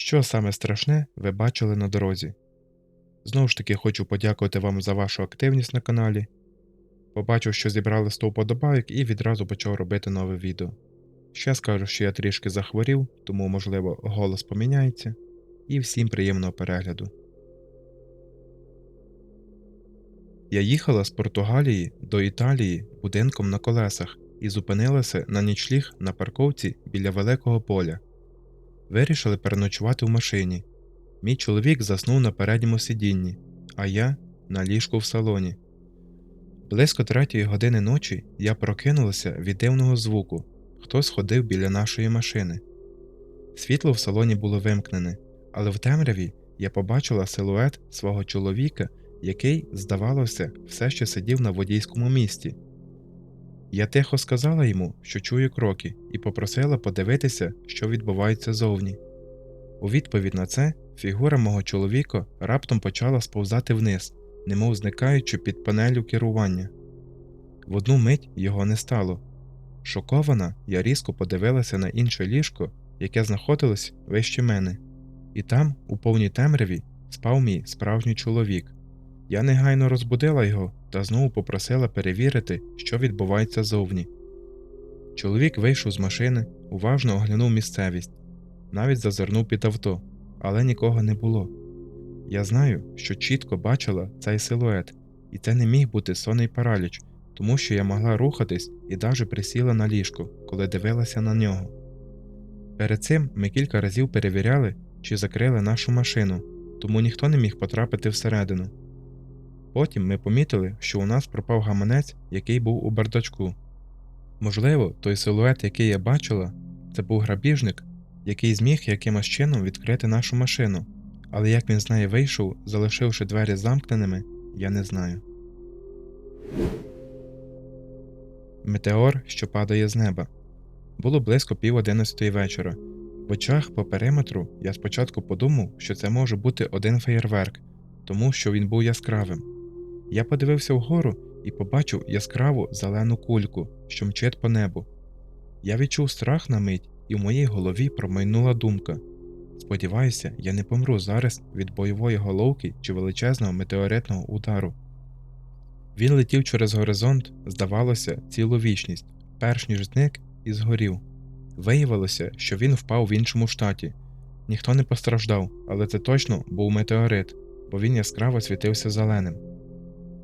Що саме страшне ви бачили на дорозі? Знову ж таки хочу подякувати вам за вашу активність на каналі. Побачив, що зібрали 100 вподобайок і відразу почав робити нове відео. Ще скажу, що я трішки захворів, тому, можливо, голос поміняється. І всім приємного перегляду. Я їхала з Португалії до Італії будинком на колесах і зупинилася на нічліг на парковці біля великого поля. Вирішили переночувати в машині. Мій чоловік заснув на передньому сидінні, а я на ліжку в салоні. Близько третьої години ночі я прокинулася від дивного звуку. Хтось ходив біля нашої машини. Світло в салоні було вимкнене, але в темряві я побачила силует свого чоловіка, який, здавалося, все ще сидів на водійському місці. Я тихо сказала йому, що чую кроки, і попросила подивитися, що відбувається зовні. У відповідь на це фігура мого чоловіка раптом почала сповзати вниз, немов зникаючи під панелю керування. В одну мить його не стало. Шокована, я різко подивилася на інше ліжко, яке знаходилось вище мене, і там, у повній темряві, спав мій справжній чоловік. Я негайно розбудила його та знову попросила перевірити, що відбувається зовні. Чоловік вийшов з машини, уважно оглянув місцевість, навіть зазирнув під авто, але нікого не було. Я знаю, що чітко бачила цей силует, і це не міг бути сонний параліч, тому що я могла рухатись і навіть присіла на ліжко, коли дивилася на нього. Перед цим ми кілька разів перевіряли, чи закрили нашу машину, тому ніхто не міг потрапити всередину. Потім ми помітили, що у нас пропав гаманець, який був у бардачку. Можливо, той силует, який я бачила, це був грабіжник, який зміг якимось чином відкрити нашу машину, але як він з неї вийшов, залишивши двері замкненими, я не знаю. Метеор, що падає з неба. Було близько пів одинадцятої вечора. В очах по периметру я спочатку подумав, що це може бути один феєрверк, тому що він був яскравим. Я подивився вгору і побачив яскраву зелену кульку, що мчить по небу. Я відчув страх на мить, і в моїй голові промайнула думка. Сподіваюся, я не помру зараз від бойової головки чи величезного метеоритного удару. Він летів через горизонт, здавалося, цілу вічність, перш ніж зник і згорів. Виявилося, що він впав в іншому штаті. Ніхто не постраждав, але це точно був метеорит, бо він яскраво світився зеленим.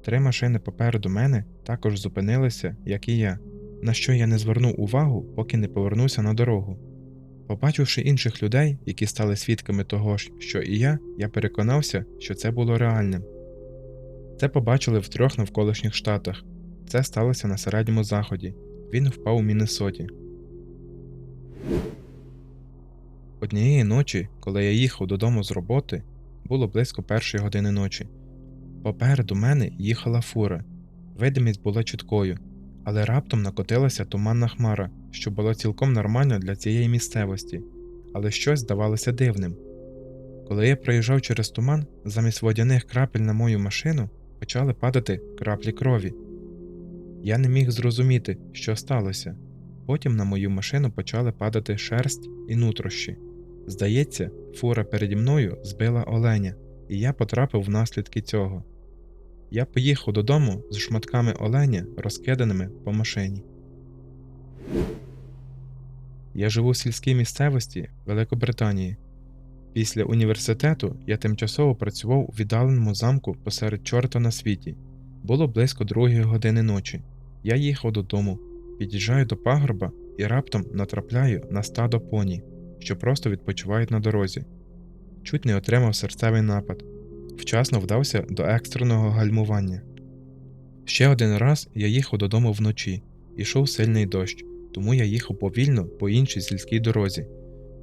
Три машини попереду мене також зупинилися, як і я, на що я не звернув увагу, поки не повернувся на дорогу. Побачивши інших людей, які стали свідками того ж, що і я, я переконався, що це було реальним. Це побачили в трьох навколишніх штатах. Це сталося на середньому заході. Він впав у Міннесоті. Однієї ночі, коли я їхав додому з роботи, було близько першої години ночі. Попереду мене їхала фура. Видимість була чіткою, але раптом накотилася туманна хмара, що було цілком нормально для цієї місцевості, але щось здавалося дивним. Коли я проїжджав через туман, замість водяних крапель на мою машину почали падати краплі крові. Я не міг зрозуміти, що сталося. Потім на мою машину почали падати шерсть і нутрощі. Здається, фура переді мною збила оленя, і я потрапив в наслідки цього. Я поїхав додому з шматками оленя, розкиданими по машині. Я живу в сільській місцевості Великобританії. Після університету я тимчасово працював у віддаленому замку посеред чорта на світі. Було близько другої години ночі. Я їхав додому, під'їжджаю до пагорба і раптом натрапляю на стадо поні, що просто відпочивають на дорозі. Чуть не отримав серцевий напад, вчасно вдався до екстреного гальмування. Ще один раз я їхав додому вночі, ішов сильний дощ, тому я їхав повільно по іншій сільській дорозі.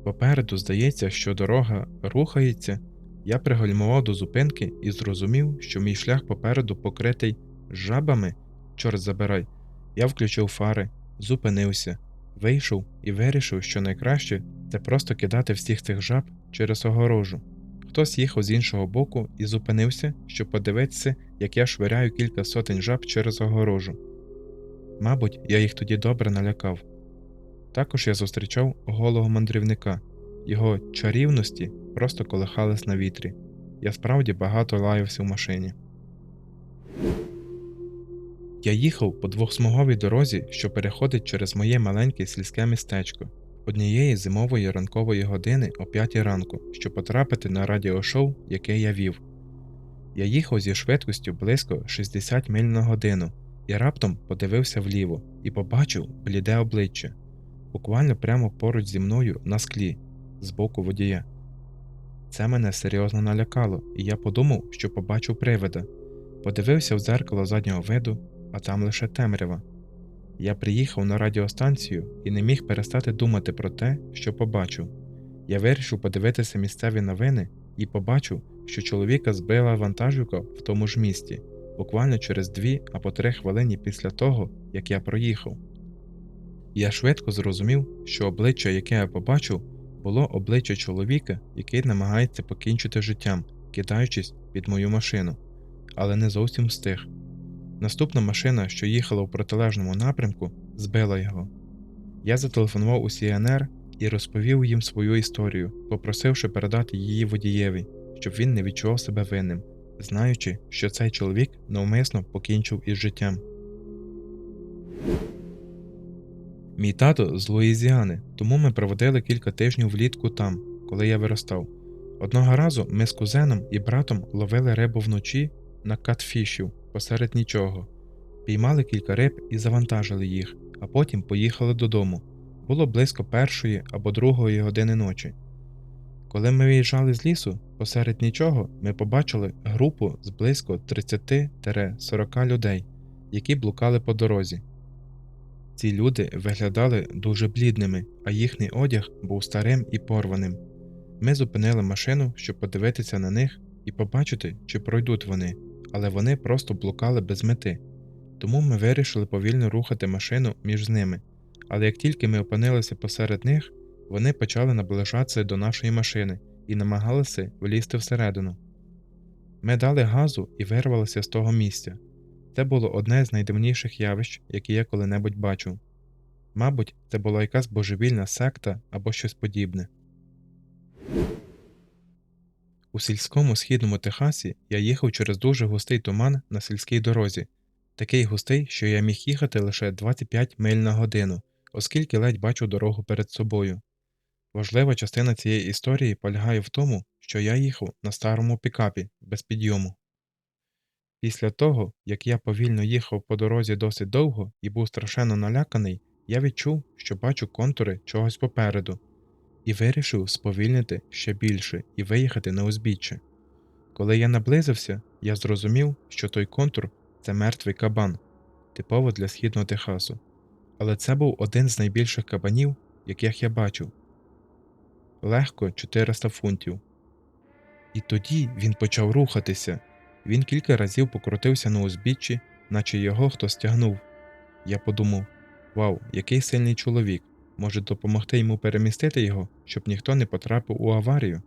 Попереду здається, що дорога рухається, я пригальмував до зупинки і зрозумів, що мій шлях попереду покритий жабами, чорт забирай. Я включив фари, зупинився, вийшов і вирішив, що найкраще це просто кидати всіх цих жаб через огорожу. Хтось їхав з іншого боку і зупинився, щоб подивитися, як я швиряю кілька сотень жаб через огорожу. Мабуть, я їх тоді добре налякав. Також я зустрічав голого мандрівника, його чарівності просто колихались на вітрі. Я справді багато лаявся в машині. Я їхав по двохсмуговій дорозі, що переходить через моє маленьке сільське містечко, однієї зимової ранкової години о 5 ранку, щоб потрапити на радіошоу, яке я вів. Я їхав зі швидкістю близько 60 миль на годину і раптом подивився вліво і побачив бліде обличчя, буквально прямо поруч зі мною на склі, з боку водія. Це мене серйозно налякало, і я подумав, що побачив привида. Подивився в дзеркало заднього виду, а там лише темрява. Я приїхав на радіостанцію і не міг перестати думати про те, що побачив. Я вирішив подивитися місцеві новини і побачив, що чоловіка збила вантажівка в тому ж місті, буквально через дві або три хвилини після того, як я проїхав. Я швидко зрозумів, що обличчя, яке я побачив, було обличчя чоловіка, який намагається покінчити життям, кидаючись під мою машину, але не зовсім встиг. Наступна машина, що їхала в протилежному напрямку, збила його. Я зателефонував у СІНР і розповів їм свою історію, попросивши передати її водієві, щоб він не відчував себе винним, знаючи, що цей чоловік навмисно покінчив із життям. Мій тато з Луїзіани, тому ми проводили кілька тижнів влітку там, коли я виростав. Одного разу ми з кузеном і братом ловили рибу вночі на катфішів посеред нічого, піймали кілька риб і завантажили їх, а потім поїхали додому. Було близько першої або другої години ночі. Коли ми виїжджали з лісу, посеред нічого ми побачили групу з близько 30-40 людей, які блукали по дорозі. Ці люди виглядали дуже блідними, а їхній одяг був старим і порваним. Ми зупинили машину, щоб подивитися на них і побачити, чи пройдуть вони, але вони просто блукали без мети. Тому ми вирішили повільно рухати машину між ними. Але як тільки ми опинилися посеред них, вони почали наближатися до нашої машини і намагалися влізти всередину. Ми дали газу і вирвалися з того місця. Це було одне з найдивніших явищ, які я коли-небудь бачив. Мабуть, це була якась божевільна секта або щось подібне. У сільському східному Техасі я їхав через дуже густий туман на сільській дорозі, такий густий, що я міг їхати лише 25 миль на годину, оскільки ледь бачу дорогу перед собою. Важлива частина цієї історії полягає в тому, що я їхав на старому пікапі без підйому. Після того, як я повільно їхав по дорозі досить довго і був страшенно наляканий, я відчув, що бачу контури чогось попереду, і вирішив сповільнити ще більше і виїхати на узбіччя. Коли я наблизився, я зрозумів, що той контур це мертвий кабан, типово для східного Техасу, але це був один з найбільших кабанів, яких я бачив легко 400 фунтів. І тоді він почав рухатися. Він кілька разів покрутився на узбіччі, наче його хтось тягнув. Я подумав вау, який сильний чоловік, може допомогти йому перемістити його, щоб ніхто не потрапив у аварію.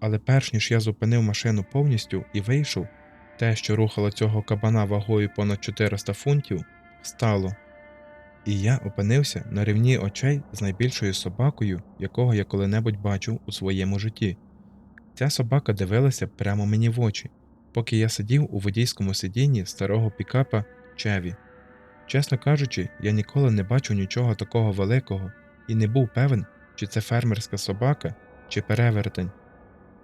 Але перш ніж я зупинив машину повністю і вийшов, те, що рухало цього кабана вагою понад 400 фунтів, стало. І я опинився на рівні очей з найбільшою собакою, якого я коли-небудь бачив у своєму житті. Ця собака дивилася прямо мені в очі, поки я сидів у водійському сидінні старого пікапа Чеві. Чесно кажучи, я ніколи не бачив нічого такого великого і не був певен, чи це фермерська собака, чи перевертень.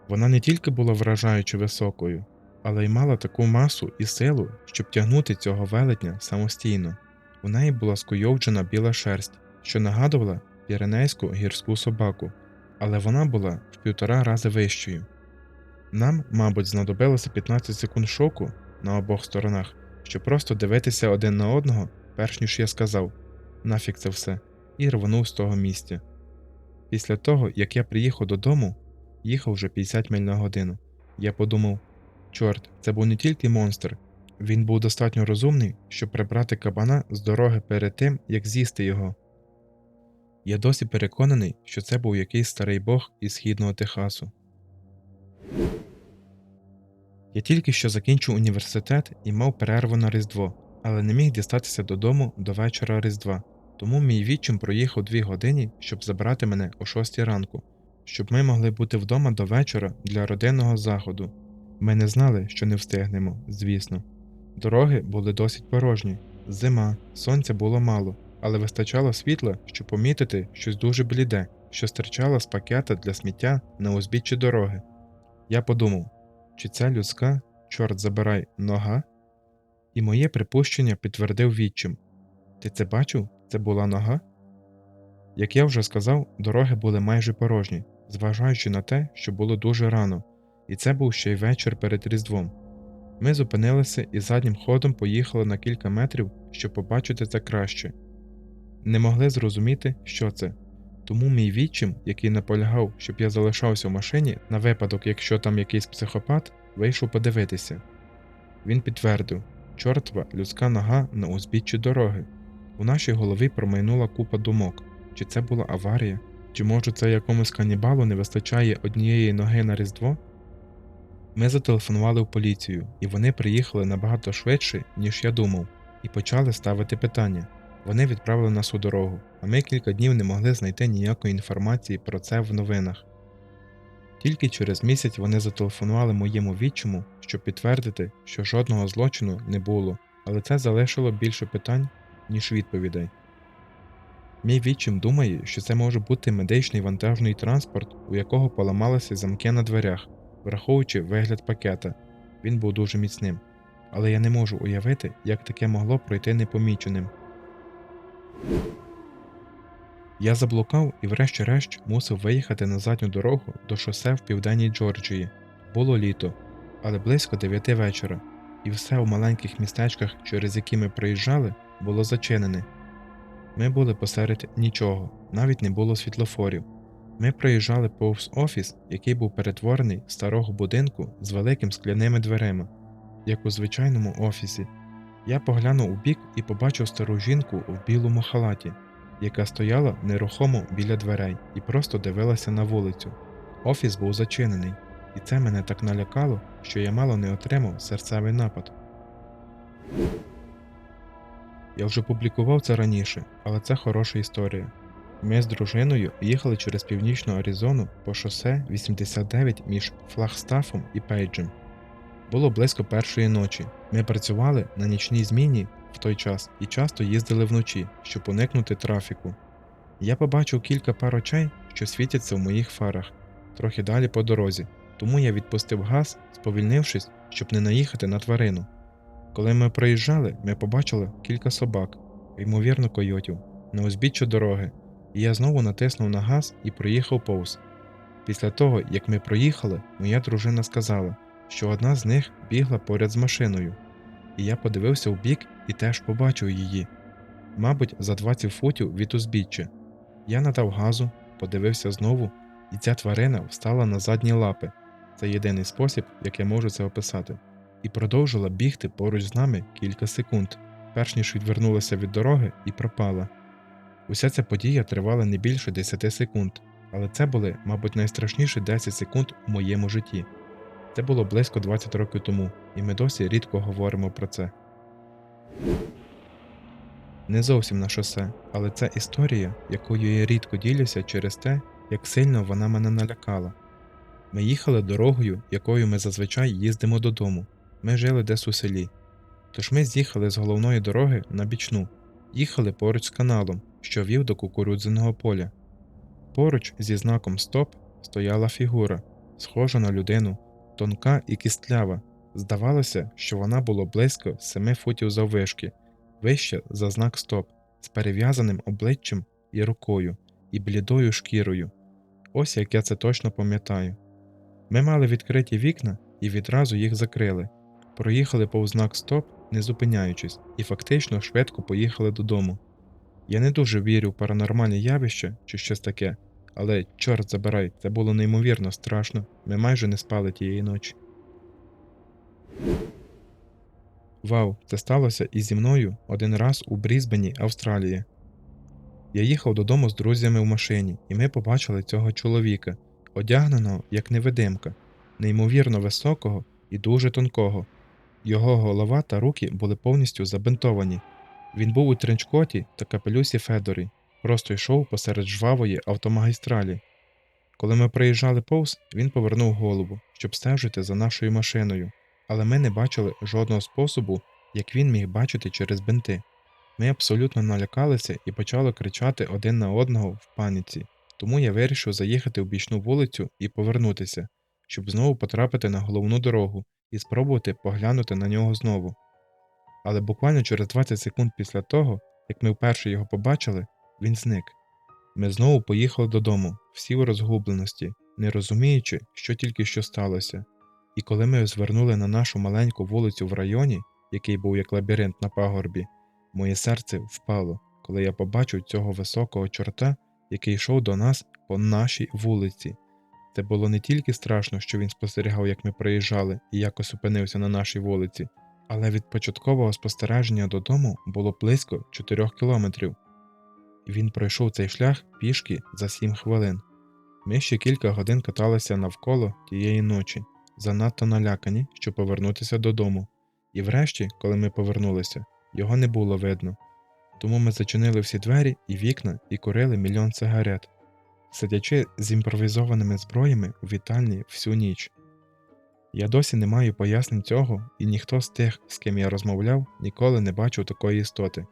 Вона не тільки була вражаючи високою, але й мала таку масу і силу, щоб тягнути цього велетня самостійно. У неї була скуйовджена біла шерсть, що нагадувала піренейську гірську собаку, але вона була в півтора рази вищою. Нам, мабуть, знадобилося 15 секунд шоку на обох сторонах, щоб просто дивитися один на одного, перш ніж я сказав нафік це все, і рвонув з того місця. Після того, як я приїхав додому, їхав вже 50 миль на годину. Я подумав чорт, це був не тільки монстр, він був достатньо розумний, щоб прибрати кабана з дороги перед тим, як з'їсти його. Я досі переконаний, що це був якийсь старий бог із східного Техасу. Я тільки що закінчив університет і мав перерву на Різдво, але не міг дістатися додому до вечора Різдва, тому мій відчим проїхав дві години, щоб забрати мене о 6 ранку, щоб ми могли бути вдома до вечора для родинного заходу. Ми не знали, що не встигнемо, звісно. Дороги були досить порожні. Зима, сонця було мало, але вистачало світла, щоб помітити щось дуже бліде, що стирчало з пакета для сміття на узбіччі дороги. Я подумав, чи це людська, чорт забирай, нога? І моє припущення підтвердив відчим. Ти це бачив? Це була нога? Як я вже сказав, дороги були майже порожні, зважаючи на те, що було дуже рано, і це був ще й вечір перед Різдвом. Ми зупинилися і заднім ходом поїхали на кілька метрів, щоб побачити це краще. Не могли зрозуміти, що це. Тому мій відчим, який наполягав, щоб я залишався в машині на випадок, якщо там якийсь психопат, вийшов подивитися. Він підтвердив чортва людська нога на узбіччі дороги. У нашій голові промайнула купа думок, чи це була аварія, чи може це якомусь канібалу не вистачає однієї ноги на Різдво? Ми зателефонували в поліцію, і вони приїхали набагато швидше, ніж я думав, і почали ставити питання. Вони відправили нас у дорогу, а ми кілька днів не могли знайти ніякої інформації про це в новинах. Тільки через місяць вони зателефонували моєму відчиму, щоб підтвердити, що жодного злочину не було, але це залишило більше питань, ніж відповідей. Мій відчим думає, що це може бути медичний вантажний транспорт, у якого поламалися замки на дверях, враховуючи вигляд пакета. Він був дуже міцним. Але я не можу уявити, як таке могло пройти непоміченим. Я заблукав і, врешті-решт, мусив виїхати на задню дорогу до шосе в південній Джорджії. Було літо, але близько дев'яти вечора, і все у маленьких містечках, через які ми проїжджали, було зачинене. Ми були посеред нічого, навіть не було світлофорів. Ми проїжджали повз офіс, який був перетворений з старого будинку з великим скляними дверима, як у звичайному офісі. Я поглянув у бік і побачив стару жінку в білому халаті, яка стояла нерухомо біля дверей і просто дивилася на вулицю. Офіс був зачинений, і це мене так налякало, що я мало не отримав серцевий напад. Я вже публікував це раніше, але це хороша історія. Ми з дружиною їхали через північну Аризону по шосе 89 між Флагстафом і Пейджем. Було близько першої ночі. Ми працювали на нічній зміні в той час і часто їздили вночі, щоб уникнути трафіку. Я побачив кілька пар очей, що світяться в моїх фарах, трохи далі по дорозі, тому я відпустив газ, сповільнившись, щоб не наїхати на тварину. Коли ми проїжджали, ми побачили кілька собак, ймовірно, койотів, на узбіччя дороги, і я знову натиснув на газ і проїхав повз. Після того, як ми проїхали, моя дружина сказала, що одна з них бігла поряд з машиною, і я подивився в бік і теж побачив її, мабуть, за 20 футів від узбіччя. Я надав газу, подивився знову, і ця тварина встала на задні лапи. Це єдиний спосіб, як я можу це описати, і продовжила бігти поруч з нами кілька секунд, перш ніж відвернулася від дороги і пропала. Уся ця подія тривала не більше 10 секунд, але це були, мабуть, найстрашніші 10 секунд у моєму житті. Це було близько 20 років тому, і ми досі рідко говоримо про це. Не зовсім на шосе, але це історія, якою я рідко ділюся через те, як сильно вона мене налякала. Ми їхали дорогою, якою ми зазвичай їздимо додому. Ми жили десь у селі. Тож ми з'їхали з головної дороги на бічну, їхали поруч з каналом, що вів до кукурудзяного поля. Поруч зі знаком Стоп стояла фігура, схожа на людину, тонка і кістлява. Здавалося, що вона була близько 7 футів заввишки, вище за знак Стоп, з перев'язаним обличчям і рукою, і блідою шкірою. Ось як я це точно пам'ятаю. Ми мали відкриті вікна і відразу їх закрили, проїхали повз знак Стоп, не зупиняючись, і фактично швидко поїхали додому. Я не дуже вірю в паранормальні явища чи щось таке, але, чорт забирай, це було неймовірно страшно, ми майже не спали тієї ночі. Вау, це сталося і зі мною один раз у Брізбені, Австралія. Я їхав додому з друзями в машині, і ми побачили цього чоловіка, одягненого як невидимка, неймовірно високого і дуже тонкого. Його голова та руки були повністю забинтовані. Він був у тренчкоті та капелюсі Федорі, просто йшов посеред жвавої автомагістралі. Коли ми проїжджали повз, він повернув голову, щоб стежити за нашою машиною, але ми не бачили жодного способу, як він міг бачити через бинти. Ми абсолютно налякалися і почали кричати один на одного в паніці, тому я вирішив заїхати в бічну вулицю і повернутися, щоб знову потрапити на головну дорогу і спробувати поглянути на нього знову. Але буквально через 20 секунд після того, як ми вперше його побачили, він зник. Ми знову поїхали додому, всі в розгубленості, не розуміючи, що тільки що сталося. І коли ми звернули на нашу маленьку вулицю в районі, який був як лабіринт на пагорбі, моє серце впало, коли я побачив цього високого чорта, який йшов до нас по нашій вулиці. Це було не тільки страшно, що він спостерігав, як ми проїжджали і якось опинився на нашій вулиці, але від початкового спостереження додому було близько 4 кілометрів. Він пройшов цей шлях пішки за 7 хвилин. Ми ще кілька годин каталися навколо тієї ночі, занадто налякані, щоб повернутися додому. І врешті, коли ми повернулися, його не було видно. Тому ми зачинили всі двері і вікна і курили мільйон сигарет, сидячи з імпровізованими зброями у вітальні всю ніч. Я досі не маю пояснень цього, і ніхто з тих, з ким я розмовляв, ніколи не бачив такої істоти.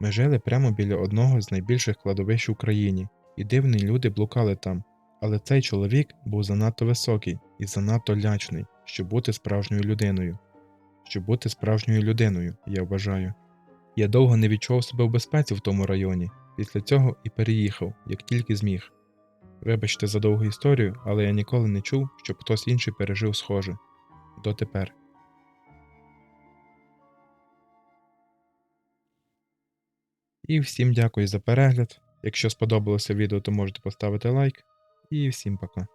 Ми жили прямо біля одного з найбільших кладовищ в Україні, і дивні люди блукали там, але цей чоловік був занадто високий і занадто лячний, щоб бути справжньою людиною. Щоб бути справжньою людиною, я вважаю. Я довго не відчував себе в безпеці в тому районі, після цього і переїхав, як тільки зміг. Вибачте за довгу історію, але я ніколи не чув, щоб хтось інший пережив схоже. Дотепер. І всім дякую за перегляд. Якщо сподобалося відео, то можете поставити лайк. І всім пока.